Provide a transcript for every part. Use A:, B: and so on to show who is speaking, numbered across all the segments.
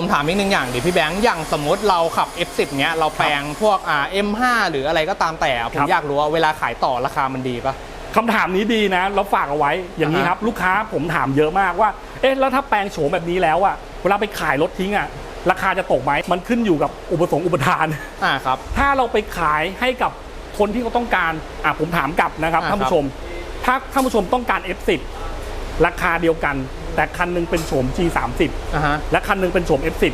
A: ผมถามอีกหนึ่งอย่างดิพี่แบงค์อย่างสมมติเราขับ F10 เนี้ยเราแปลงพวกอ่า M5 หรืออะไรก็ตามแต่อะผ
B: ค
A: ม
B: รับ
A: อยากรู้ว่าเวลาขายต่อราคามันดีปะ
B: คำถามนี้ดีนะแล้วฝากเอาไว้อย่างนี้
A: อ่าฮะ
B: ครับ ลูกค้าผมถามเยอะมากว่า เอ๊ะแล้วถ้าแปลงโฉมแบบนี้แล้วอะเวลาไปขายรถทิ้งอะราคาจะตกไหมมันขึ้นอยู่กับอุปสงค์อุปทาน
A: อ่าครับ
B: ถ้าเราไปขายให้กับคนที่เขาต้องการอะผมถามกลับนะครับ
A: อ่า
B: ท่านผู้ชม ถ้าท่านผู้ชมต้องการ F10 ราคาเดียวกัน แต่คันหนึงเป็นโฉม G30
A: อ่าฮะ
B: และคันหนึงเป็นโฉม F10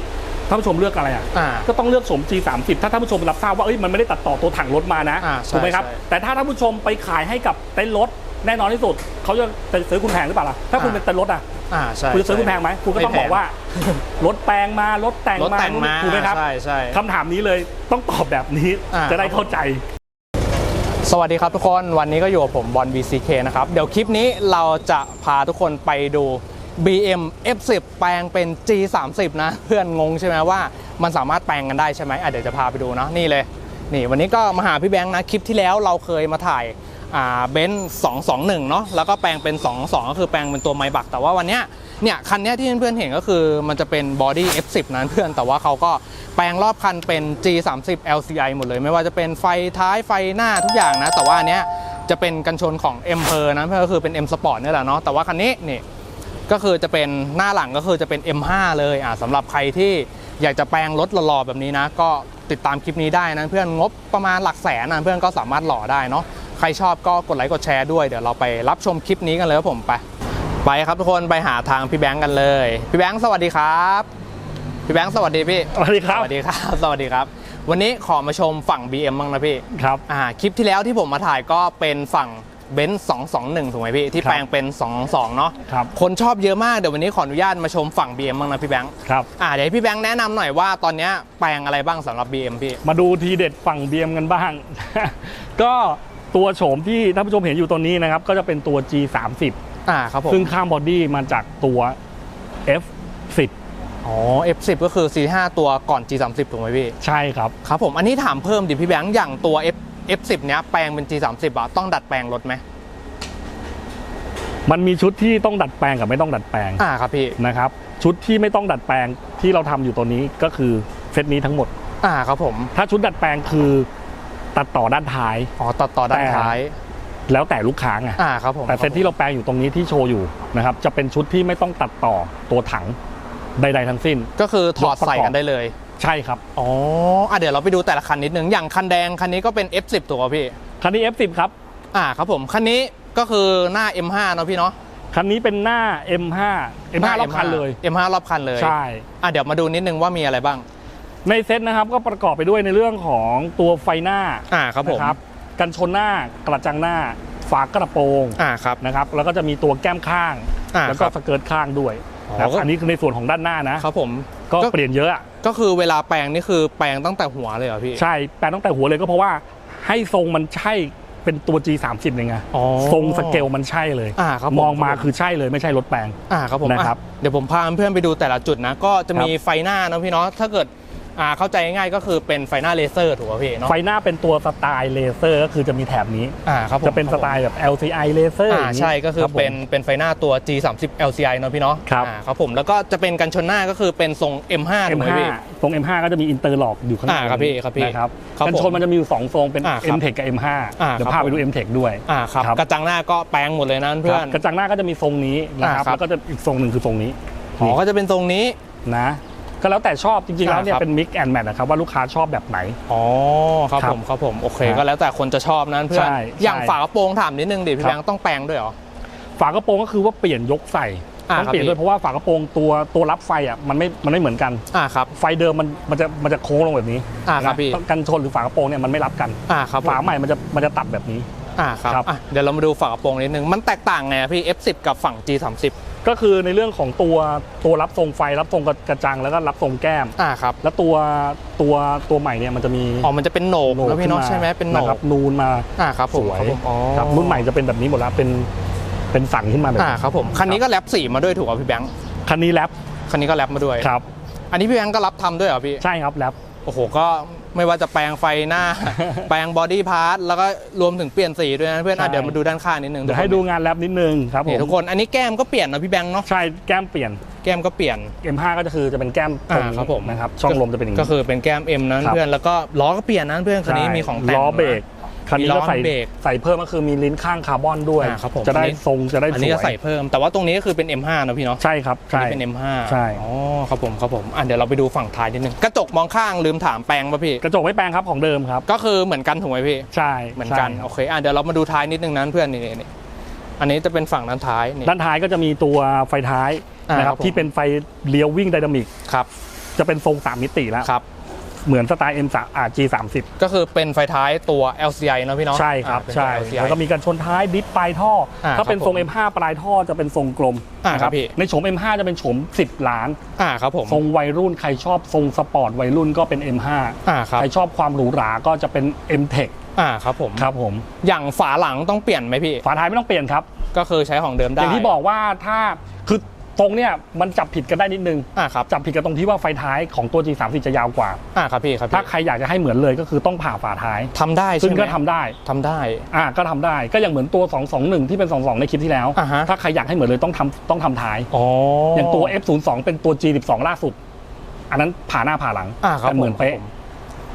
B: ท่านผู้ชมเลือกอะไรอะ
A: อ่า
B: ก็ต้องเลือกโฉม G30 ถ้าท่านผู้ชมรับทราบว่าเอ้ยมันไม่ได้ตัดต่อตัวถังรถมานะ
A: อ่าใช่
B: ถูกไหมครับ
A: ใช่
B: แต่ถ้าท่านผู้ชมไปขายให้กับเต็นท์รถแน่นอนที่สุดเขาจะซื้อคุณแพงหรือเปล่าล่ะถ้าคุณ
A: อ่า
B: เป็นเต็นท์รถอะ
A: อ่าใช่
B: คุณจะซื้อคุณแพงไหมคุณก็ต้อง
A: ไม่แพ
B: บอกว่า รถแปลงมารถแต่ง
A: รถ
B: มา
A: แต่งมา
B: ถูกไหมครับ
A: ใช่ใช่
B: คำถามนี้เลยต้องตอบแบบนี้
A: อ่า
B: จะได้เข้าใจ
A: สวัสดีครับทุกคนวันนี้ก็อยู่กับผมบอล BCK นะครับ เดี๋ยวคลิปนี้เราจะพาทุกคนไปดู BM F10 แปลงเป็น G30 นะ เพื่อนงงใช่ไหมว่ามันสามารถแปลงกันได้ใช่ไหมเดี๋ยวจะพาไปดูเนาะนี่เลย นี่วันนี้ก็มาหาพี่แบงค์นะ คลิปที่แล้วเราเคยมาถ่ายเบนซ์221 เนาะแล้วก็แปลงเป็น 22 ก็คือแปลงเป็นตัวไมบัก แต่ว่าวันเนี้ยเนี่ยคันนี้ที่เพื่อนๆเห็นก็คือมันจะเป็นบอดี้ F10 นั้นเพื่อนแต่ว่าเขาก็แปลงรอบคันเป็น G30 LCI หมดเลย ไม่ว่าจะเป็นไฟท้ายไฟหน้าทุกอย่างนะ แต่ว่าอันเนี้ยจะเป็นกันชนของ M เพอนะก็คือเป็น M Sport นี่แหละเนาะแต่ว่าคันนี้นี่ ก็คือจะเป็นหน้าหลังก็คือจะเป็น M5 เลยอ่าสำหรับใครที่อยากจะแปลงรถหล่อๆแบบนี้นะ ก็ติดตามคลิปนี้ได้นะเพื่อนงบประมาณหลักแสนนะเพื่อนก็สามารถหล่อได้เนาะใครชอบก็กดไลค์กดแชร์ด้วยเดี๋ยวเราไปรับชมคลิปนี้กันเลยครับผมไป ไปครับทุกคนไปหาทางพี่แบงค์กันเลย พี่แบงค์สวัสดีครับ พี่แบงค์สวัสดีพี่
B: สวัสดีครับ
A: สวัสดีครับสวัสดีครับ วันนี้ขอมาชมฝั่ง BM บ้างนะพี่
B: ครับ
A: อ่าคลิปที่แล้วที่ผมมาถ่ายก็เป็นฝั่ง เบนซ์221 ถูกไหมพี่ ที่
B: ครับ
A: แปลงเป็น 22 เนาะ
B: ครับ
A: คนชอบเยอะมาก เดี๋ยววันนี้ขออนุญาตมาชมฝั่ง BM บ้างนะพี่แบงค์
B: ครับ
A: อ่าเดี๋ยวให้พี่แบงค์แนะนำหน่อยว่าตอนเนี้ยแปลงอะไรบ้างสำหรับ BM พี่
B: มาดูทีเด็ดฝั่งเบียมกันบ้าง ก็ตัวโฉมที่ท่านผู้ชมเห็นอยู่ตรงนี้นะครับ ก็จะเป็นตัว G30
A: อ่าครับผม
B: ซึ่งข้ามบอดี้มาจากตัว F10
A: อ๋อ F10 ก็คือ45ตัวก่อน G30 ถูกไหมพี่
B: ใช่ครับ
A: ครับผม อันนี้ถามเพิ่มดิพี่แบงค์อย่างตัว F F10 เนี้ยแปลงเป็น G30 อะต้องดัดแปลงรถไหม
B: มันมีชุดที่ต้องดัดแปลงกับไม่ต้องดัดแปลง
A: อ่าครับพี่
B: นะครับ ชุดที่ไม่ต้องดัดแปลงที่เราทำอยู่ตัวนี้ก็คือเซตนี้ทั้งหมด
A: อ่าครับผม
B: ถ้าชุดดัดแปลงคือตัดต่อด้านท้าย
A: อ๋อตัดต่อด้าน
B: แต่
A: ท้าย
B: แล้วแต่ลูกค้าไง
A: อ่าครับผม
B: แต่เซตที่เราแปลงอยู่ตรงนี้ที่โชว์อยู่นะครับจะเป็นชุดที่ไม่ต้องตัดต่อตัวถังใด ๆ ทั้งสิ้น
A: ก็คือถอดใส่กันได้เลย
B: ใช่ครับ
A: อ๋ออะเดี๋ยวเราไปดูแต่ละคันนิดนึง อย่างคันแดงคันนี้ก็เป็น F10 ตัวพี่
B: คันนี้ F10 ครับ
A: อ่าครับผม คันนี้ก็คือหน้า M5 เนาะพี่เนาะ
B: คันนี้เป็นหน้า M5 M5 รอบคันเลย
A: M5 รอบคันเลย
B: ใช่
A: อะเดี๋ยวมาดูนิดนึงว่ามีอะไรบ้าง
B: ในเซตนะครับก็ประกอบไปด้วยในเรื่องของตัวไฟหน้า
A: อ่าครับผม
B: นะครับ กันชนหน้ากระจังหน้า ฝากระโปรง
A: อ่าครับ
B: นะครับ แล้วก็จะมีตัวแก้มข้าง
A: อ่า
B: แล้ว
A: ค
B: ก็
A: รับ
B: สเกิร์ตข้างด้วย
A: อ๋อ
B: นะครับ
A: ก็
B: อันนี้คือในส่วนของด้านหน้านะ
A: ครับผม
B: ก็
A: ก็
B: เปลี่ยนเยอะอะ
A: ก็คือเวลาแปลงนี่คือแปลงตั้งแต่หัวเลยเหรอพี่
B: ใช่แปลงตั้งแต่หัวเลยก็เพราะว่าให้ทรงมันใช่เป็นตัว G30 เลยไง
A: อ๋อ
B: ทรงสเกลมันใช่เลย
A: อ่าครับผม
B: มองมาคือใช่เลยไม่ใช่รถแปลง
A: อ่าครับผม
B: นะครับ
A: อะเดี๋ยวผมพาเพื่อนๆไปดูแต่ละจุดนะ ก็จะมีไฟหน้าเนาะพี่เนาะถ้าเกิด อ่าเข้าใจง่ายๆก็คือเป็นไฟหน้าเลเซอร์ถูกป่ะพี่เนาะ
B: ไฟหน้าเป็นตัวสไตล์เลเซอร์ก็คือจะมีแถบนี้
A: อ่าครับผม
B: จะเป็นสไตล์แบบ LCI เลเซอร์
A: อ่าใช่ก็คือ
B: รับผม
A: เป็นเป็นไฟหน้าตัว G30 LCI เนาะพี่เนาะ
B: ครับ
A: อ่าครับผมแล้วก็จะเป็นกันชนหน้าก็คือเป็นทรง M5 ถูกไหม
B: M5
A: พี่
B: ตรง M5 ก็จะมีอินเตอร์หลอกอยู่ข้างใน
A: อ่าครับพี่ครับพี่
B: นะครับ
A: ครับ
B: กันช
A: ผ
B: น
A: ม
B: มันจะมีอยู่สองทรงเป็น
A: อ่าครับ
B: M-Tech กับ M5
A: อ่า
B: เดี๋ยว
A: ครับ
B: พาไปดู M-Tech ด้วย
A: อ่าครับ
B: ครับ
A: กระจังหน้าก็แปลงหมดเลยนะเพื่อน
B: กระจังหน้าก็จะมีทรงนี้นะครับ
A: อ่าครับ
B: แล้วก็จะอีกทรงหนึ่งคือทรงนี้
A: อ๋อก็จะเป็นทรงนี้
B: นะ ก็แล้วแต่ชอบจริงๆแล้วเนี่ย
A: อ่าครับ
B: เป็น mix and match นะครับว่าลูกค้าชอบแบบไหน
A: อ๋อครับ
B: ครับ
A: ผมครับผมโอเค
B: ครับ
A: ก็แล้วแต่คนจะชอบนั้นเพื่อน
B: ใช่
A: อย่าง
B: ใช่
A: ฝากระโปรงถามนิดนึงดิพี่
B: ครับ
A: แบงค์ต้องแปลงด้วยเหรอ
B: ฝากระโปรงก็คือว่าเปลี่ยนยกใส่
A: อ่า
B: ต้อง
A: ครับ
B: เปลี่ยนด้วย
A: พี่
B: เพราะว่าฝากระโปรงตัวตัวรับไฟอะมันไม่มันไม่เหมือนกัน
A: อ่าครับ
B: ไฟเดิมมันมันจะมันจะโค้งลงแบบนี้
A: อ่าครับ
B: นะ
A: พี่
B: กันชนหรือฝากระโปรงเนี่ยมันไม่รับกัน
A: อ่าครับผม
B: ฝาใหม่มันจะมันจะตัดแบบนี้
A: อ่าครับ
B: ครับ
A: อะเดี๋ยวเรามาดูฝากระโปรงนิดนึงมันแตกต่างไงอะพี่ F10 กับฝั่ง G30
B: ก็คือในเรื่องของตัวตัวรับทรงไฟรับทรงกระจังแล้วก็รับทรงแก้ม
A: อ่าครับ
B: แล้วตัวตัวตัวใหม่เนี่ยมันจะมี
A: อ๋อมันจะเป็นโหนกแล้วพี่เนาะ
B: ขึ้
A: ใช่ไหมเป็นโหน
B: นะค
A: ก
B: รับนูนมา
A: อ่าครับผ
B: ส
A: ม
B: วย
A: ครับผมอ๋อ
B: ครับรุ่นใหม่จะเป็นแบบนี้หมดแล้วเป็นเป็นสันขึ้นมาแบบ
A: อ่า
B: นี้
A: ครับผมคันนี้ก็แรปสีมาด้วยถูกป่ะพี่แบงค์
B: คันนี้แรป
A: คันนี้ก็แรปมาด้วย
B: ครับ
A: อันนี้พี่แบงค์ก็รับทำด้วยเหรอพี่
B: ใช่ครับแรป
A: โอ้โหก็ ไม่ว่าจะแปลงไฟหน้า แปลงบอดี้พาร์ทแล้วก็รวมถึงเปลี่ยนสีด้วยนะเพื่อนอะ
B: ใช่
A: เดี๋ยวมาดูด้านข้างนิดนึง
B: เดี๋ยวให้ดูงานแรปนิดนึงครับผ
A: นี่
B: ม
A: ทุกคนอันนี้แก้มก็เปลี่ยนนะพี่แบงค์เนาะ
B: ใช่แก้มเปลี่ยน
A: แก้มก็เปลี่ยน
B: M5 ก็จะคือจะเป็นแก้มตรง
A: อ่าครับผม
B: นะครับช่องลมจะเป็นอย่าง
A: ก็
B: นี้
A: คือเป็นแก้ม M นะ
B: ครับ
A: เพื่อนแล้วก็ล้อก็เปลี่ยนนะเพื่อนคันนี้มีของแต่ง
B: ล้อเบรก คันนี้
A: มีล้
B: ก็
A: อ
B: ใส่
A: เบรก
B: ใส่เพิ่มก็คือมีลิ้นข้างคาร์บอนด้วย
A: อ่าครับผม
B: จะได้
A: อันนี้
B: ทรงจะได้
A: อัน
B: ส
A: นี้
B: ว
A: จะใส่
B: ย
A: เพิ่ม แต่ว่าตรงนี้ก็คือเป็น M5 นะพี่เนาะ
B: ใช่ครับ
A: อัน
B: ใช่
A: นี้เป็น M5
B: ใช่
A: อ๋อครับผมครับผมอะเดี๋ยวเราไปดูฝั่งท้ายนิดนึงกระจกมองข้างลืมถามแปลงป่ะพี่
B: กระจกไม่แปลงครับของเดิมครับ
A: ก็คือเหมือนกันถูกไหมพี่
B: ใช่
A: เหมือนกัน
B: ใช่
A: โอเคอะเดี๋ยวเรามาดูท้ายนิดนึงนั้นเพื่อนนี่นี่นี่อันนี้จะเป็นฝั่งด้านท้ายนี่
B: ด้านท้ายก็จะมีตัวไฟท้าย
A: อ่า
B: นะค
A: ครั
B: รั
A: บบผม
B: ที่เป็นไฟเลี้ยววิ่งไดนามิก
A: ครับ
B: จะเป็นทรง3มิติแล้ว
A: ครับ
B: เหมือนสไตล์ M3 อ่า G30
A: ก็คือเป็นไฟท้ายตัว LCI เนอะพี่เนาะ
B: ใช่ครับ
A: อ่าเป็นตัว
B: ใช่
A: LCI
B: แล้วก็มีการชนท้ายดิฟปลายท่ออาถ้าเป็น
A: ครับ
B: ทรง
A: ผม
B: M5 ปลายท่อจะเป็นทรงกลม
A: อ่า
B: นะครับ
A: พี่
B: ในโฉม M5 จะเป็นโฉม 10 ล้าน
A: อ่าครับผม
B: ทรงวัยรุ่นใครชอบทรงสปอร์ตวัยรุ่นก็เป็น M5
A: อ่าครับ
B: ใครชอบความหรูหราก็จะเป็น M-Tech
A: อ่าครับผม
B: ครับผม
A: อย่างฝาหลังต้องเปลี่ยนไหมพี่
B: ฝาท้ายไม่ต้องเปลี่ยนครับ
A: ก็คือใช้ของเดิม
B: อ
A: ได้
B: ย่างที่บอกว่าถ้าคือ ตรงเนี้ยมันจับผิดกันได้นิดนึง
A: อ่าครับ
B: จับผิดกันตรงที่ว่าไฟท้ายของตัว G30 จะยาวกว่า
A: อ่าครับพี่ครับพี่
B: ถ้าใครอยากจะให้เหมือนเลยก็คือต้องผ่าฝาท้าย
A: ทำได้
B: ซึ่
A: ใช่
B: ง
A: ไหม
B: ก็ทำได้
A: ทำได้
B: อ่าก็ทำได้ก็อย่างเหมือนตัว 221 ที่เป็น 22 ในคลิปที่แล้ว
A: อ่าฮะ
B: ถ้าใครอยากให้เหมือนเลยต้องทำต้องทำท้าย
A: อ๋อ
B: อ
A: อย่าง
B: ตัว F02 เป็นตัว G12 ล่าสุด อันนั้นผ่าหน้าผ่าหลัง
A: อ่าครับ
B: แต่เหมือนเป๊ะ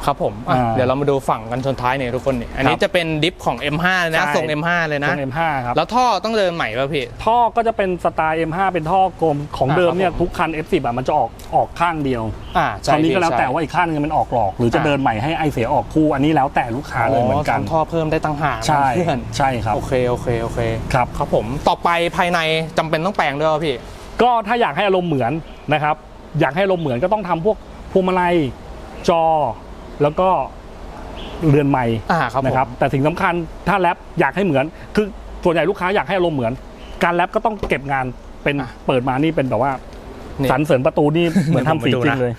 A: ครับผมอะ
B: อ่า
A: เดี๋ยวเรามาดูฝั่งกันชนท้ายเนี่ยทุกคนนี่อันนี้
B: ครับ
A: จะเป็นดิฟของ M5 เลยนะ
B: ใช่
A: ทรง M5 เลย
B: ต
A: นะ
B: รง M5 ครับ
A: แล้วท่อต้องเดินใหม่ป่ะพี่
B: ท่อก็จะเป็นสไตล์ M5 เป็นท่อกลมของ
A: อ่า
B: เดิมเนี่ย
A: ครับผม
B: ทุกคัน F10 อะมันจะออกออกข้างเดียว
A: อ่า
B: ต
A: ใช่
B: อนนี้ก็
A: พี่
B: แล้วแต่
A: ใช่
B: ว่าอีกข้างนึงมันออกหลอก หรือจะ
A: อ่า
B: เดินใหม่ให้ไอเสียออกคู่อันนี้แล้วแต่ลูกค้าเลยเหมือนกัน
A: ทำท่อเพิ่มได้ตั้งหาก
B: ใช่
A: เพื่อน
B: ใช่ครับ
A: โอเคโอเคโอเค
B: ครับ
A: ครับผมต่อไปภายในจำเป็นต้องแปลงด้วยป่ะพี่
B: ก็ถ้าอยากให้อารมณ์เหมือนนะครับ อยากให้อารมณ์เหมือนก็ต้องทำพวกพวงมาลัยจอ แล้วก็เรือนไม้
A: อ่าครับผม
B: นะครับแต่สิ่งสำคัญถ้าแรปอยากให้เหมือน คือส่วนใหญ่ลูกค้าอยากให้อารมณ์เหมือน การแรปก็ต้องเก็บงานเป็น
A: อะ
B: เปิดมานี่เป็นแบบว่า
A: นี่
B: สันเสริญประตูนี่เหมือนทำสีจริงเลย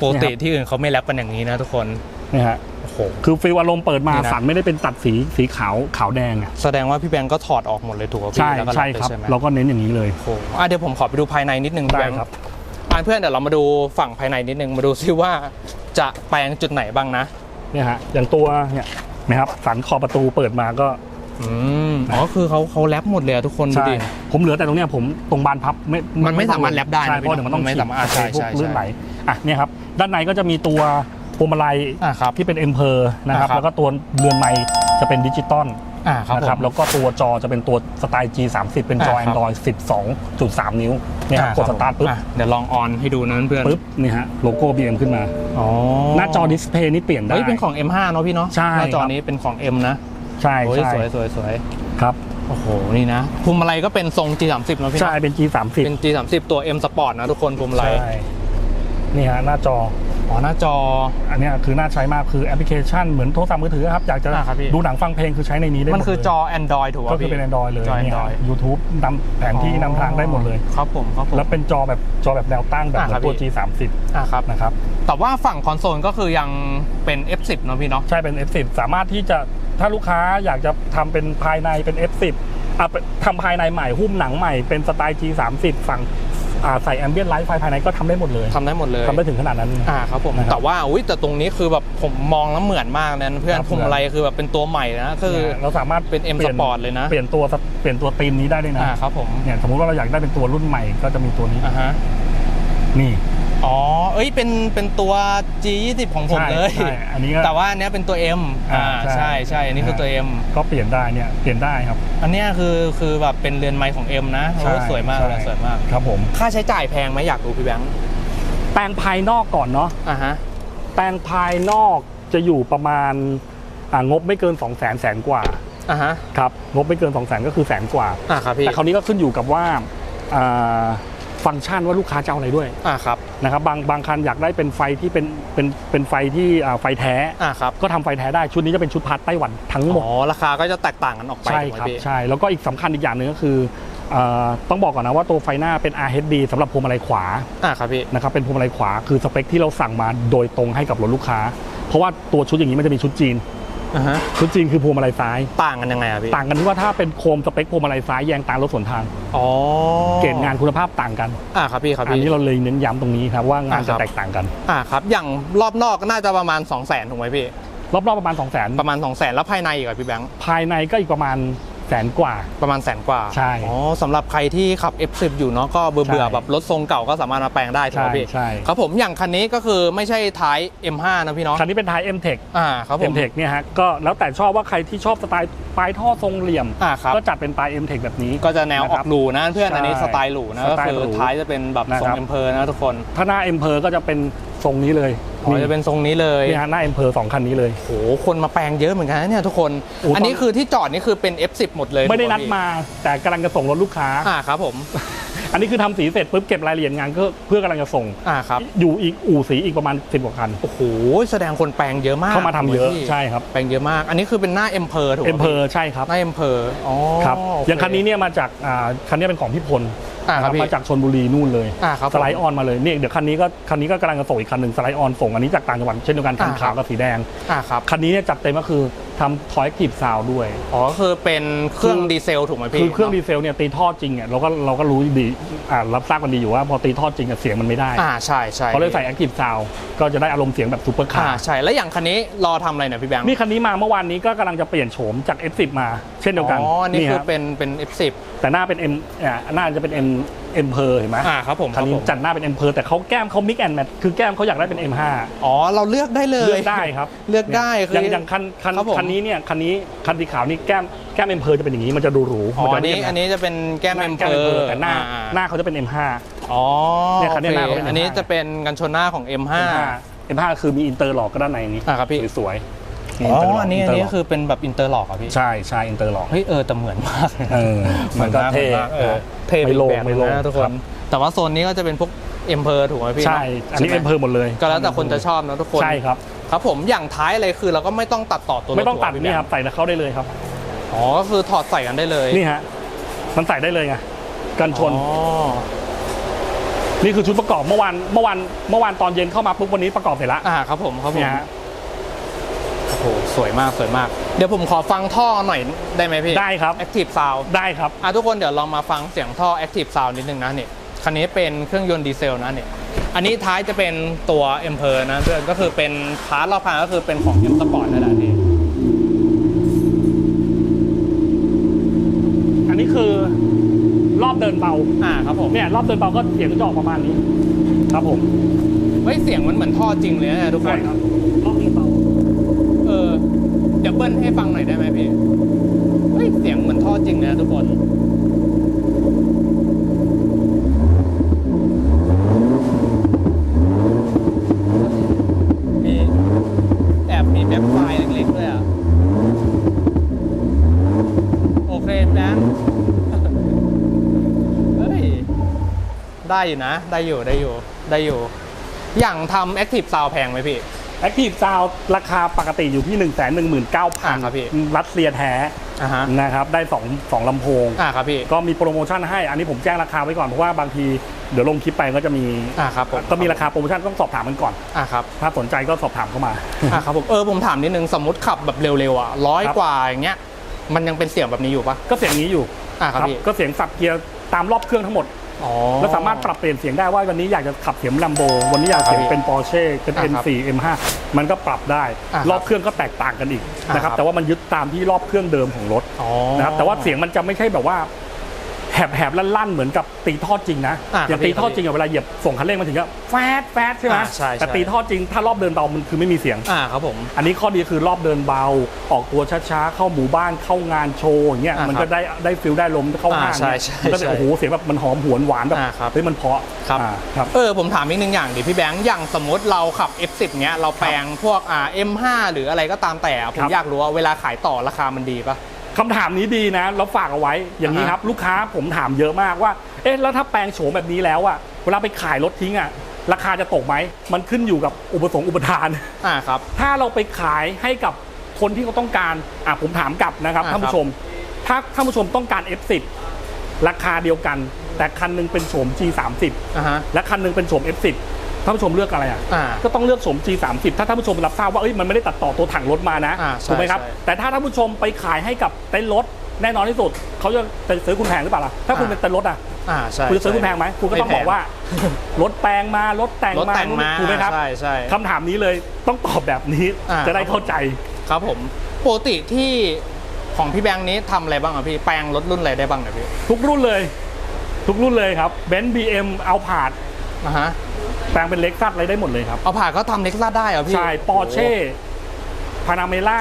A: ปกติที่อื่นเขาไม่แรปกันอย่างนี้นะทุกคน
B: นี่ฮะ
A: โอ้โห
B: คือฟิลอารมณ์เปิดมา
A: นี่นะ
B: สันไม่ได้เป็นตัดสีสีขาวขาวแดงอะ
A: แสดงว่าพี่แบงก์ก็ถอดออกหมดเลยถูกป่ะพี่
B: ใช่
A: แล้วก็
B: ใช่
A: แป
B: ครับ
A: ใช่ไหม
B: เราก็เน้นอย่างนี้เลย
A: โอ้โหอะเดี๋ยวผมขอไปดูภายในนิดนึง
B: ได้
A: พี่แง
B: ครับ
A: อะเพื่อนเดี๋ยวเรามาดูฝั่งภายในนิดนึงมาดูซิว่าจะแปลงจุดไหนบ้างนะ
B: เนี่ยฮะอย่างตัวเนี่ยนะครับสันขอบประตูเปิดมาก็
A: อืมอ๋อคือเขาเขาแรปหมดเลยอะทุกคนดู
B: ใช่
A: ดิ
B: ผมเหลือแต่ตรงเนี้ยผมตรงบานพับไม่
A: มันไม่สามารถแรปได้นะ
B: ใช่เพราะเดี๋ยวมันต้อง
A: มันไม่
B: ฉีด
A: สามารถใช่
B: พวก
A: ใช่ใช่
B: เลื่อนไหลอะเนี่ยครับด้านในก็จะมีตัวพวงมาลัย
A: อะครับ
B: ที่เป็นเอ็มเพอร์นะครับ
A: อ่าครับ
B: แล้วก็ตัวเรือนไม้ จะเป็นดิจิตอล
A: อ่าครับ
B: นะ
A: ผ
B: ครับ
A: ม
B: แล้วก็ตัวจอจะเป็นตัวสไตล์ G30 เป็นจอ
A: อ่าครับ
B: Android 12.3 นิ้วเนี่ยครับ
A: อะ
B: กดสตาร์ทปุ๊บ
A: อะเดี๋ยวลองออนให้ดูนะเพื่อน
B: ปุ๊บนี่ฮะโลโก้ BM ขึ้นมา
A: อ๋อ
B: หน้าจอดิสเพย์นี่เปลี่ยนได้
A: เฮ้ยเป็นของ M5 เนาะพี่เนาะ
B: ใช่
A: หน้าจอ
B: ครับ
A: นี้เป็นของ M นะ
B: ใช่
A: โอ้ย
B: ใช่
A: สวยสวยสวย
B: ครับ
A: โอ้โหนี่นะพวงมาลัยก็เป็นทรง G30 เนาะพี่
B: ใช่
A: เนาะ
B: เป็น G30
A: เป็น G30 ตัว M Sport นะทุกคนพวงมาลัย
B: ใช่นี่ฮะหน้าจอ
A: อ๋อหน้าจอ
B: อันเนี้ยคือน่าใช้มากคือแอปพลิเคชันเหมือนโทรศัพท์มือถือครับอยากจะ
A: อ่าครับพี่
B: ดูหนังฟังเพลงคือใช้ในนี้ได้หมด
A: มันคือ
B: เลย
A: จอ Android ถูก
B: ก็
A: ป่ะ
B: คือ
A: พี่
B: เป็น Android เลย
A: จอ
B: เนี่ย
A: Android
B: YouTube นำแผนที่นำทางได้หมดเลย
A: ครับผมครับผม
B: แล้วเป็นจอแบบจอแบบแนวตั้งแบบ
A: อ่า
B: เหมื
A: ครั
B: อบนตัว
A: พี่
B: G30
A: อะครับ
B: นะครับ
A: แต่ว่าฝั่งคอนโซลก็คือยังเป็น F10 เนาะพี่เนาะ
B: ใช่เป็น F10 สามารถที่จะถ้าลูกค้าอยากจะทำเป็นภายในเป็น F10 อะทำภายในใหม่หุ้มหนังใหม่เป็นสไตล์ G30 ฝั่ง อ่าใส่แอมเบียนไลท์ไฟภายในก็ทำได้หมดเลย
A: ทำได้หมดเลย
B: ทำได้ถึงขนาดนั้น
A: อ่าครับผม
B: นะครับ
A: แต่ว่าอุ้ยแต่ตรงนี้คือแบบผมมองแล้วเหมือนมากนะเพื่อน
B: ครับ
A: พวงมาลัยคือแบบเป็นตัวใหม่นะคือ
B: เนี่ยเราสามารถ
A: เป็น M
B: ปลี่ย
A: Sport เลยนะ
B: เปลี่ยนตัวเปลี่ยนตัวตีมนี้ได้เลยนะ
A: อ่าครับผม
B: เนี่ยสมมุติว่าเราอยากได้เป็นตัวรุ่นใหม่ก็จะมีตัวนี้
A: อ่าฮะ
B: นี่
A: อ๋อ เอ้ย เป็น เป็นตัว G20 ของผม
B: ใช่
A: เลย
B: ใช่อันนี้ก็
A: แต่ว่าอันเนี้ยเป็นตัว M อ่า
B: อ่าใช่
A: ใช่ใช่ อันนี้คือตัว M
B: ก็เปลี่ยนได้เนี่ยเปลี่ยนได้ครับ
A: อันเนี้ยคือ คือแบบเป็นเรือนไม้ของ M นะโอ้สวยมากเลย
B: ใช่
A: สวยมาก
B: ครับผม
A: ค่าใช้จ่ายแพงไหมอยากดูพี่แบงค์
B: แปลงภายนอกก่อนเนาะ
A: อ่าฮะ
B: แปลงภายนอกจะอยู่ประมาณอ่างบไม่เกิน2 0 0แสนแสนกว่า
A: อ่าฮะ
B: ครับงบไม่เกิน2 0 0แสนก็คือแสนกว่า
A: อ่าครับพี่
B: แต่คราวนี้ก็ขึ้นอยู่กับว่าอ่า ฟังก์ชันว่าลูกค้าจะเอาอะไรด้วย
A: อ่าครับ
B: นะครับบางบางคันอยากได้เป็นไฟที่เป็นเป็นเป็นไฟที่อ่าไฟแท้
A: อ่าครับ
B: ก็ทำไฟแท้ได้ชุดนี้จะเป็นชุดพาร์ทไต้หวันทั้งหมด
A: อ๋อราคาก็จะแตกต่างกันออกไป
B: ใช่
A: ถูกไหม
B: ครับ
A: พี่
B: ใช่แล้วก็อีกสำคัญอีกอย่างหนึ่งก็คือเออต้องบอกก่อนนะว่าตัวไฟหน้าเป็น RHD สำหรับพวงมาลัยขวา
A: อ่าครับพี่
B: นะครับเป็นพวงมาลัยขวาคือสเปคที่เราสั่งมาโดยตรงให้กับรถลูกค้า เพราะว่าตัวชุดอย่างนี้มันจะมีชุดจีน
A: อ่าฮะ
B: ชุดจีนคือพวงมาลัยซ้าย
A: ต่างกันยังไงอะพี่
B: ต่างกันที่ว่าถ้าเป็นโคมสเปคพวงมาลัยซ้ายแยงตามรถสวนทาง
A: อ๋อ
B: เกรดงานคุณภาพต่างกัน
A: อ่าครับพี่ครับ
B: อัน
A: พี่
B: นี้เราเลยเน้นย้ำตรงนี้ครับว่างาน
A: อ่าครั
B: จะ
A: บ
B: แตกต่างกัน
A: อ่าครับ อย่างรอบนอกก็น่าจะประมาณ 2 0 0 0 0นถูกไหมพี่
B: รอบๆประมาณ 2 0 0 0 0น
A: ประมาณ 2 0 0 0 0นแล้วภายในอีกอะพี่แบงค์
B: ภายในก็อีกประมาณ แสนกว่า
A: ประมาณแสนกว่า
B: ใช่
A: อ๋อสำหรับใครที่ขับ F10 อยู่เนาะก็เบื่อ
B: ใช่
A: เบื่อแบบรถทรงเก่าก็สามารถมาแปลงได้ถูกไหม
B: ใช่
A: พี่
B: ใช่
A: ครับผมอย่างคันนี้ก็คือไม่ใช่ท้าย M5 นะพี่เนาะ
B: คันนี้เป็นท้าย M Tech
A: อ่าครับผม
B: M Tech เนี่ยฮะก็แล้วแต่ชอบว่าใครที่ชอบสไตล์ปลายท่อทรงเหลี่ยม
A: อ่าครับ
B: ก็จัดเป็นปลาย M Tech แบบนี้
A: ก็จะแนวอ
B: นะค
A: อ
B: รั
A: ก
B: บ
A: หรูนะเพื่อน
B: ใช่
A: อันนี้สไตล์หรูนะ
B: ส
A: ก็
B: ไตล์
A: คือ
B: หรู
A: ท้ายจะเป็นแบบทรง
B: นะครับ
A: เอ็มเพอร์นะทุกคน
B: ถ้าหน้า M p e r ก็จะเป็นทรงนี้เลย
A: อ๋อจะเป็นทรงนี้เลย
B: นี่ฮะหน้า M p e r สองคันนี้เลย
A: โหคนมาแปลงเยอะเหมือนกันนะเนี่ยทุกคน
B: โอ้
A: อันนี้
B: ตอน
A: คือที่จอดนี่คือเป็น F10 หมดเลย
B: ไม่ได้นัด
A: ถูกหพี่
B: มาแต่กำลังจะส่งรถลูกค้า
A: อ่าครับผม
B: อันนี้คือทำสีเสร็จปุ๊บเก็บรายละเอียดงานก็เพื่อกำลังจะส่ง
A: อ่าครับ
B: อยู่อีกอู่สีอีกประมาณ10กว่าคัน
A: โอ้โห แสดงคนแปลงเยอะมาก
B: เข้ามาทำเยอะ
A: พี่
B: ใช่ครับ
A: แปลงเยอะมาก อันนี้คือเป็นหน้า M เพอร์ถูกไห
B: M p e r ใช่ครับ
A: หน้า M เพอร์อ๋อ
B: ครับ
A: โเค
B: อย่างคันนี้เนี่ยมาจากอ่าคันนี้เป็นของพี่พล
A: อ่าครับ
B: นะ
A: พี่
B: มาจากชนบุรีนู่นเลย
A: อ่าครับ
B: สไลด์ออนมาเลยเนี่ยเดี๋ยวคันนี้ก็คันนี้ก็กำลังจะส่งอีกคันหนึ่งสไลด์ออนส่งอันนี้จากต่างจังหวัดเช่นเดียวกันคัน
A: อ่า
B: ขาวกับสีแดง
A: อ่าครับ
B: คันนี้เนี่ยจัดเต็มก็คือ ทำทอยกีบซาวด้วย
A: อ๋อคือเป็นเครื่องดีเซลถูกไหมพี่
B: คือเครื่องดีเซลเนี่ยตีท่อจริงเนี่ยเราก็เราก็รู้ดีอ่ารับทราบกันดีอยู่ว่าพอตีท่อจริงอะเสียงมันไม่ได้
A: อ่าใช่ใช่
B: เขาเลยใส่แอคทีฟซาวก็จะได้อารมณ์เสียงแบบซูเปอร์คา
A: อ่า
B: ร์
A: ใช่แล้วอย่างคันนี้รอทำอะไรเนี่ยพี่แบงค์
B: นี่คันนี้มาเมื่อวานนี้ก็กำลังจะเปลี่ยนโฉมจาก F10 มา เช่นเดียวกัน
A: อ๋ออันนี่คือ
B: ฮะ
A: เป็นเป็น F10
B: แต่หน้าเป็น M อ่าหน้าจะเป็น M M เพอเห็นไหม
A: อ่าครับผม
B: คันนี้
A: รับผม
B: จัดหน้าเป็น M เพอแต่เขาแก้มเขา mix and match คือแก้มเขาอยากได้เป็น M5
A: อ๋อเราเลือกได้เลย
B: เลือกได้ครับ
A: เลือกได้
B: เนี่ย
A: คือ
B: อ
A: อย่าง
B: อย่างคันคัน
A: ครับผม
B: คันนี้เนี่ยคันนี้คันสีขาวนี่แก้มแก้ม M เพอจะเป็นอย่างนี้มันจะดูหรู
A: อ๋อ
B: มั
A: อันนี้
B: จะ
A: อันนี้จะเป็นแก้ม
B: หน้า
A: เอ็ม
B: แก้
A: เพ
B: ม M เพ
A: อ
B: อแต่หน้า
A: อ่
B: หน้าเขาจะเป็น M5
A: อ๋อ
B: เนี่ยคันนี้
A: โอ
B: หน้าเขาเป็น
A: อันนี้
B: M5
A: จะเป็นกันชนหน้าของ M5
B: M5 M5 คือมีอินเตอร์หลอกก็ด้านในนี้
A: อะครับพี่
B: สวยๆ
A: อ๋อ
B: interlock
A: อันนี้อันนี้
B: interlock
A: คือเป็นแบบอินเตอร์หลอกอะพี่
B: ใช่ใช่อินเตอร์หลอก
A: เฮ้ยเออแต่เหมือนมากเลย
B: เออมันก็เท่
A: หมือากเออเท่
B: ไม่โลง
A: แบบ
B: ไม่โลง
A: นะทุกค
B: ครั
A: น
B: บ
A: แต่ว่าโซนนี้ก็จะเป็นพวกเอ็มเพอร์ถูกไหมพี่
B: ใช่อันนี้
A: ใช่
B: เอ็ม
A: ไห
B: เพอร์หมดเลย
A: ก็แล้วแต่คนจะชอบนะทุกคน
B: ใช่ครับ
A: ครับผมอย่างท้ายอะไรคือเราก็ไม่ต้องตัดต่อตัวรถ
B: ไม่ต้องตัด
A: ถูกห
B: นี่ค
A: พี่
B: รับใส่เข้าได้เลยครับ
A: อ๋อก็คือถอดใส่กันได้เลย
B: นี่ฮะมันใส่ได้เลยไงกันชน
A: อ๋อ
B: นี่คือชุดประกอบเมื่อวานเมื่อวานเมื่อวานตอนเย็นเข้ามาปุ๊บวันนี้ประกอบเสร็จแล้ว
A: อ่าครับผมครับผม
B: เนี่ยฮะ
A: โอ้โหสวยมากสวยมาก เดี๋ยวผมขอฟังท่อหน่อยได้ไหมพี่
B: ได้ครับ
A: Active Sound
B: ได้ครับ
A: อะทุกคนเดี๋ยวลองมาฟังเสียงท่อ Active Sound นิดนึงนะเนี่ยคันนี้เป็นเครื่องยนต์ดีเซลนะเนี่ยอันนี้ท้ายจะเป็นตัว e m p e r นะเพื่อนก็คือเป็นพาร์ทรอบคันก็คือเป็นของ M Sport นั่นแหละพี่
B: อันนี้คือรอบเดินเบา
A: อ่าครับผม
B: เนี่ยรอบเดินเบาก็เสียงก็จะออกประมาณนี้ ครับผม
A: เฮ้ยเสียงมันเหมือนท่อจริงเลยนะทุกคน
B: ครับรอบเดินเบา
A: เออ เดี๋ยวเบิ้ลให้ฟังหน่อยได้ไหมพี่เฮ้ยเสียงเหมือนท่อจริงเลยนะทุกคนมีแอบมีแบ็คไฟเล็กๆด้วยอะ โอเคแบงเฮ้ย ได้อยู่นะ ได้อยู่ได้อยู่ได้อยู่ อย่างทำ Active Sound แพงไหมพี่
B: แอคทีฟซาวราคาปกติอยู่ที่ 1 1 9 0 0
A: อ่าครับพี่
B: 0รัสเซียแท้
A: อ่าฮะ
B: นะครับได้2 2ลำโพง
A: อ่าครับพี่
B: ก็มีโปรโมชั่นให้ อันนี้ผมแจ้งราคาไว้ก่อน เพราะว่าบางทีเดี๋ยวลงคลิปไปก็จะมี
A: อ่าครับผม
B: ก็มีราคาโปรโมชั่นต้องสอบถามกันก่อน
A: อ่าครับ
B: ถ้าสนใจก็สอบถามเข้ามา
A: อ่าครับผมเออผมถามนิดนึงสมมติขับแบบเร็วๆอะร้อย
B: ครับ
A: กว่าอย่างเงี้ยมันยังเป็นเสียงแบบนี้อยู่ปะ
B: ก็เสียงนี้อยู่
A: อ่าครับพี่
B: ก็เสียงสับเกียร์ตามรอบเครื่องทั้งหมด
A: อ๋อ
B: แล้วสามารถปรับเปลี่ยนเสียงได้ว่าวันนี้อยากจะขับเสียงลัมโบวันนี้อยากเสียง
A: ครับ
B: เป็นปอร์เช่เป็น
A: อ่าครับ
B: M4 M5 มันก็ปรับได้
A: อ่าครับ
B: รอบเครื่องก็แตกต่างกันอีก
A: อ่า
B: นะครับ
A: ครับ
B: แต่ว่ามันยึดตามที่รอบเครื่องเดิมของรถ
A: อ๋อ
B: นะครับแต่ว่าเสียงมันจะไม่ใช่แบบว่า แหบแหบๆลั่นๆเหมือนกับตีท่อจริงนะ
A: อ่า
B: อย่าง
A: ครับ
B: ตีท่อ
A: พี่
B: จริงอะเวลาเหยียบส่งคันเร่งมาถึงก็แฟดแฟดใช่ไหม
A: อ่าใช่ใช่
B: แต่ตีท่อจริงถ้ารอบเดินเบามันคือไม่มีเสียง
A: อ่าครับผม
B: อันนี้ข้อดีคือรอบเดินเบา ออกตัวช้าๆ เข้าหมู่บ้านเข้างานโชว์อย่างเงี้ย
A: อ่า
B: มัน
A: ครั
B: ก็
A: บ
B: ได้ได้ฟิลได้ลมเข้าห้าง
A: อ่าใช่
B: เนี่ย
A: ใช่
B: มันก็จะ
A: ใช่
B: โอ้โหเสียงแบบมันหอมหวนหวานแบบ
A: อ่าครับ
B: เฮ้ยมันเพราะ
A: ครับ
B: อ่าครับ
A: เออผมถามอีกหนึ่งอย่างดิพี่แบงค์อย่างสมมติเราขับ F10 เนี้ยเราแปลงพวกอ่า M5 หรืออะไรก็ตามแต่อะผ
B: ครั
A: ม
B: บ
A: อยากรู้ว่าเวลาขายต่อราคามันดีปะ
B: คำถามนี้ดีนะแล้วฝากเอาไว้อย่างนี้
A: อ่าฮะ
B: ครับ ลูกค้าผมถามเยอะมากว่า เอ๊ะแล้วถ้าแปลงโฉมแบบนี้แล้วอะเวลาไปขายรถทิ้งอะราคาจะตกไหมมันขึ้นอยู่กับอุปสงค์อุปทาน
A: อ่าครับ
B: ถ้าเราไปขายให้กับคนที่เขาต้องการอะผมถามกลับนะครับ
A: อ่า
B: ท่านผู้ชม ถ้าท่านผู้ชมต้องการ F10 ราคาเดียวกัน แต่คันหนึงเป็นโฉม G30
A: อ่าฮะ
B: และคันหนึงเป็นโฉม F10 ท่านผู้ชมเลือกอะไรอะ
A: อ่า
B: ก็ต้องเลือกโฉม G30 ถ้าท่านผู้ชมรับทราบว่าเอ้ยมันไม่ได้ตัดต่อตัวถังรถมานะ
A: อ่าใช่
B: ถูกไหมครับ
A: ใช่
B: แต่ถ้าท่านผู้ชมไปขายให้กับเต็นท์รถแน่นอนที่สุดเขาจะซื้อคุณแพงหรือเปล่าล่ะถ้าคุณ
A: อ่า
B: เป็นเต็นท์รถอะ
A: อ่าใช่
B: คุณจะซื้อคุณแพงไหมคุณก็ต้อง
A: ไม่
B: บ
A: แพ
B: อกว่า รถแปลงมารถแต่ง
A: รถ
B: มา
A: แต่งมา
B: ถูกไหมครับ
A: ใช่ใช่
B: คำถามนี้เลยต้องตอบแบบนี้
A: อ่า
B: จะได้เข้าใจ
A: ครับผมปกติที่ของพี่แบงค์นี้ทำอะไรบ้างอะพี่แปลงรถรุ่นอะไรได้บ้างเนี่ยพี่
B: ทุกรุ่นเลย ทุกรุ่นเลยครับเบนซ์บีเอ็มเอาผาด
A: อ่าฮะ
B: แปลงเป็นเล็กซัสอะไรได้หมดเลยครับ
A: เอาผ่าก็ทำเล็กซัสได้เหรอพี่
B: ใช่ปอร์เช่พานาเมล่า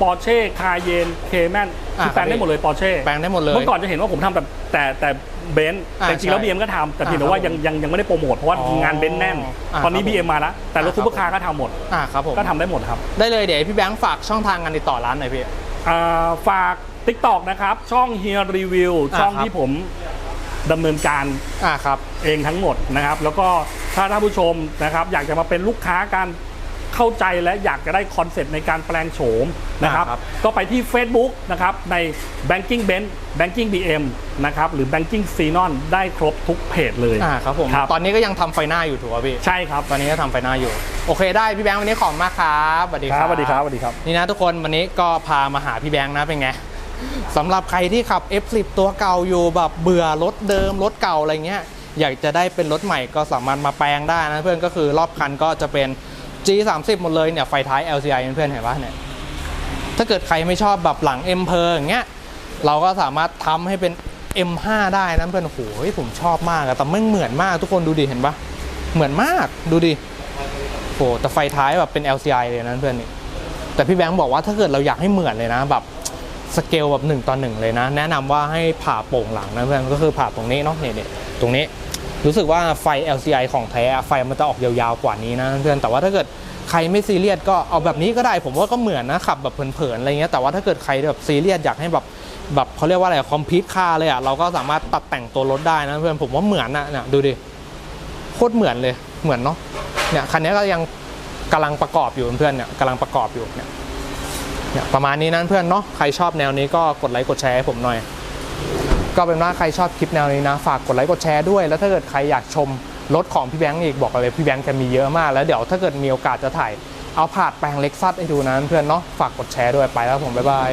B: ปอร์เช่คาเยนเคแมน
A: อ่า
B: คือแปลงได้หมดเลยปอร์เช่
A: แปลงได้หมดเลย
B: เมื่อก่อนจะเห็นว่าผมทำแต่แต่แต่เบนซ์
A: อ่า
B: แต่จริงๆแล้ว
A: ใช่
B: บีเอ็มก็ทำแต่เพียงแต่
A: อ่า
B: ว่า
A: ครับ
B: ยังยังยังไม่ได้โปรโมทเพราะว่า
A: อ๋องา
B: นเบนซ์แน่น
A: อ่า
B: ตอนนี้
A: ครับ
B: บีเอ็มมาแล้วแต่รถ
A: อ่า
B: ซูเปอร์คาร์ก็ทำหมด
A: อ่าครับผม
B: ก็ทำได้หมดครับ
A: ได้เลยเดี๋ยวให้พี่แบงค์ฝากช่องทางการติดต่อร้านหน่อยพี่
B: อ่าฝาก t ิ k t o k นะครับ ช่องเฮียรีวิว
A: อ่า
B: ช่อง
A: ครับ
B: ที่ผม ดำเนินการ
A: อ่าครับ
B: เองทั้งหมดนะครับ แล้วก็ถ้าท่านผู้ชมนะครับ อยากจะมาเป็นลูกค้าการเข้าใจและอยากจะได้คอนเซ็ปต์ในการแปลงโฉมนะครับ
A: อ่าครับ
B: ก็ไปที่ Facebook นะครับใน Banking Ben Banking BM นะครับหรือ Banking Xenon ได้ครบทุกเพจเลย
A: อ่าครับผม
B: ครับ
A: ตอนนี้ก็ยังทำไฟหน้าอยู่ถูกป่ะพี่
B: ใช่ครับ
A: ตอนนี้ก็ทำไฟหน้าอยู่ โอเคได้พี่แบงค์วันนี้ขอบคุณมากครับสวัสดีครับ
B: สวัสดีครับสวัสดีครับ
A: นี่นะทุกคนวันนี้ก็พามาหาพี่แบงค์นะเป็นไง สำหรับใครที่ขับ F10 ตัวเก่าอยู่แบบเบื่อรถเดิมรถเก่าอะไรเงี้ยอยากจะได้เป็นรถใหม่ก็สามารถมาแปลงได้นะเพื่อนก็คือรอบคันก็จะเป็น G30 หมดเลยเนี่ยไฟท้าย LCI เพื่อนเห็นปะเนี่ยถ้าเกิดใครไม่ชอบแบบหลัง M เพออย่างเงี้ยเราก็สามารถทำให้เป็น M5 ได้นะเพื่อนโอ้โหผมชอบมากอะแต่ไม่เหมือนมากทุกคนดูดิเห็นปะเหมือนมากดูดิโหแต่ไฟท้ายแบบเป็น LCI เลยนะเพื่อนนี่แต่พี่แบงค์บอกว่าถ้าเกิดเราอยากให้เหมือนเลยนะแบบ สเกลแบบหนึ่งต่อหนึ่งเลยนะ แนะนำว่าให้ผ่าโป่งหลังนะเพื่อนก็คือผ่าตรงนี้เนาะเนี่ยตรงนี้รู้สึกว่าไฟ LCI ของแท้ไฟมันจะออกยาวๆกว่านี้นะเพื่อนแต่ว่าถ้าเกิดใครไม่ซีเรียสก็เอาแบบนี้ก็ได้ ผมว่าก็เหมือนนะขับแบบเผินๆอะไรเงี้ยแต่ว่าถ้าเกิดใครแบบซีเรียสอยากให้แบบแบบเขาเรียกว่าอะไรคอมพิวต์คาเลยอะเราก็สามารถตัดแต่งตัวรถได้นะเพื่อนผมว่าเหมือนนะเนี่ยดูดิโคตรเหมือนเลยเหมือนเนาะเนี่ยคันนี้ก็ยังกำลังประกอบอยู่เพื่อนเนี่ยกำลังประกอบอยู่เนี่ย เนี่ยประมาณนี้นั้นเพื่อนเนาะใครชอบแนวนี้ก็กดไลค์กดแชร์ให้ผมหน่อย ก็เป็นว่าใครชอบคลิปแนวนี้นะ ฝากกดไลค์กดแชร์ด้วย แล้วถ้าเกิดใครอยากชมรถของพี่แบงค์อีกบอกเลยพี่แบงค์จะมีเยอะมาก แล้วเดี๋ยวถ้าเกิดมีโอกาสจะถ่ายเอาผาดแปลงเล็กซัสให้ดูนะเพื่อนเนาะฝากกดแชร์ด้วยไปแล้วผมบ๊ายบาย